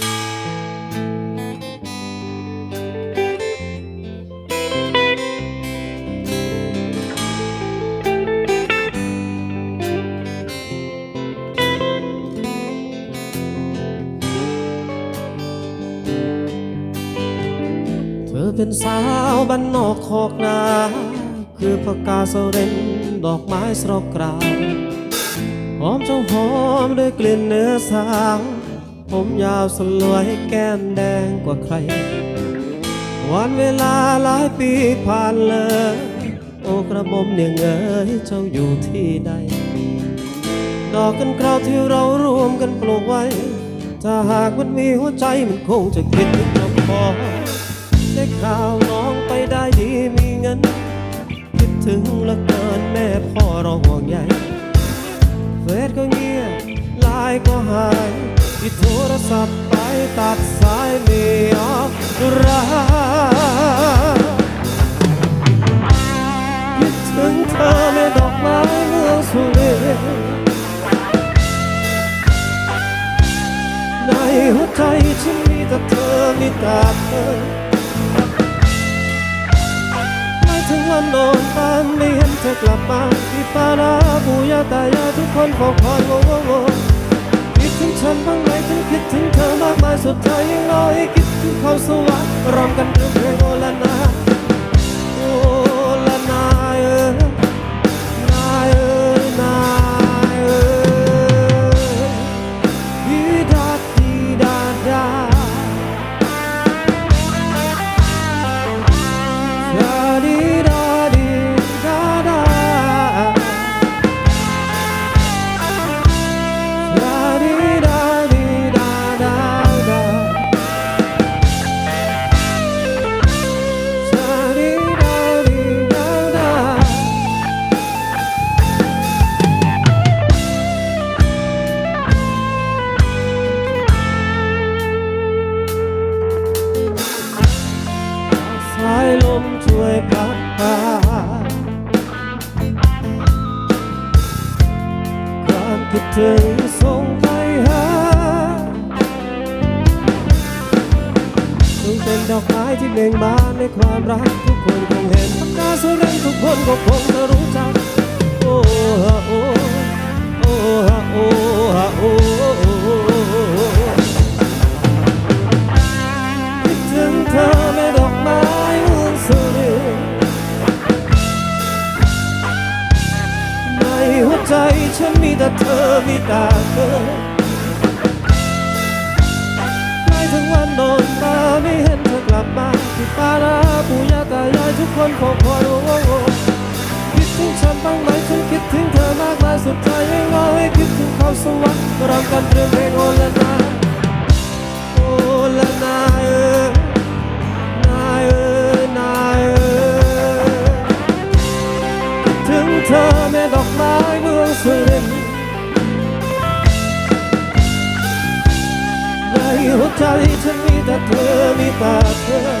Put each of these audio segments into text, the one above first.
เธอเป็นสาวบ้านนอกคอกนาคือพกาสเรนดอกไม้สรอกกราวหอมเจ้าหอมด้วยกลิ่นเนื้อสาว ผมยาวสลวยแก้มแดงกว่าใคร วันเวลาหลายปีผ่านเลย โอ้กระบมเนี่ยเอ๋ยเจ้าอยู่ที่ใด ดอกกันคราวที่เรารวมกันปลูกไว้ ถ้าหากมันมีหัวใจมันคงจะคิดถึงลำพอได้ข่าวน้องไปได้ดีมีเงิน คิดถึงเหลือเกินแม่พ่อเราห่วงใยเฟซก็เงียบไลน์ก็หายที่โทรศัพท์ไปตัดสายไม่ออกรักคิดถึงเธอแม่ดอกไม้เมืองสุรินในหัวใจฉันมีแต่เธอมีแต่เธอไม่ถึงวันโดนตามไม่เห็นเธอกลับมาที่ป้านาปู่ย่าตายายทุกคนเฝ้าคอยโงโงง ถึงฉันบ้างไหมฉันคิดถึงเธอมากมายสุดท้ายยังรอให้คิดถึงเขาสวรรค์รอมกันเรื่องเพลงโอลานา มช่วยพัดพาความคิดถึงส่งไปหาถึงเป็นดอกไม้ที่เบ่งบานในความรักทุกคนคงเห็นปากกาสุรินทุกคนก็คงจะรู้จั ใจฉันมีแต่เธอมีแต่เธอใกล้ถึงวันโดนตาไม่เห็นเธอกลับมาที่ป้านาปู่ย่าตายายทุกคนคงพอรู้คิดถึงฉันบ้างไหมฉันคิดถึงเธอมากมายสุดท้ายยังรอให้คิดถึงเขาสวรรค์รำกันเรื่องเพลงโอละ ต่เธอ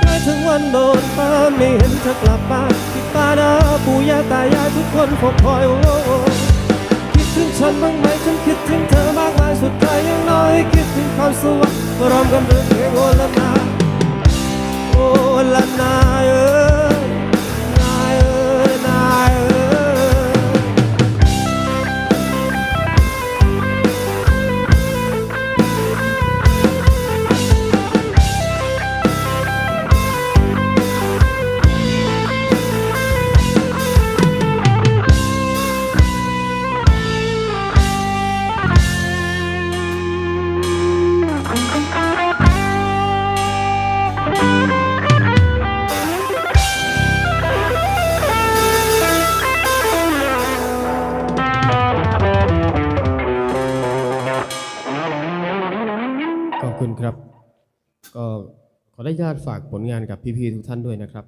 ใกล้ถึงวันโดนตามไม่เห็นเธอกลับบ้านที่ป้านาปู่ย่าตายายทุกคนเฝ้าคอยโอ้คิดถึงฉันบ้างไหมฉันคิดถึงเธอมากมายสุดท้ายยังน้อยคิดถึงเขามสวรรค์ร้องกันเรื่องเพลงโอละนาโอละนาเออ ขอบคุณครับ ก็ขออนุญาตฝากผลงานกับพี่ๆทุกท่านด้วยนะครับ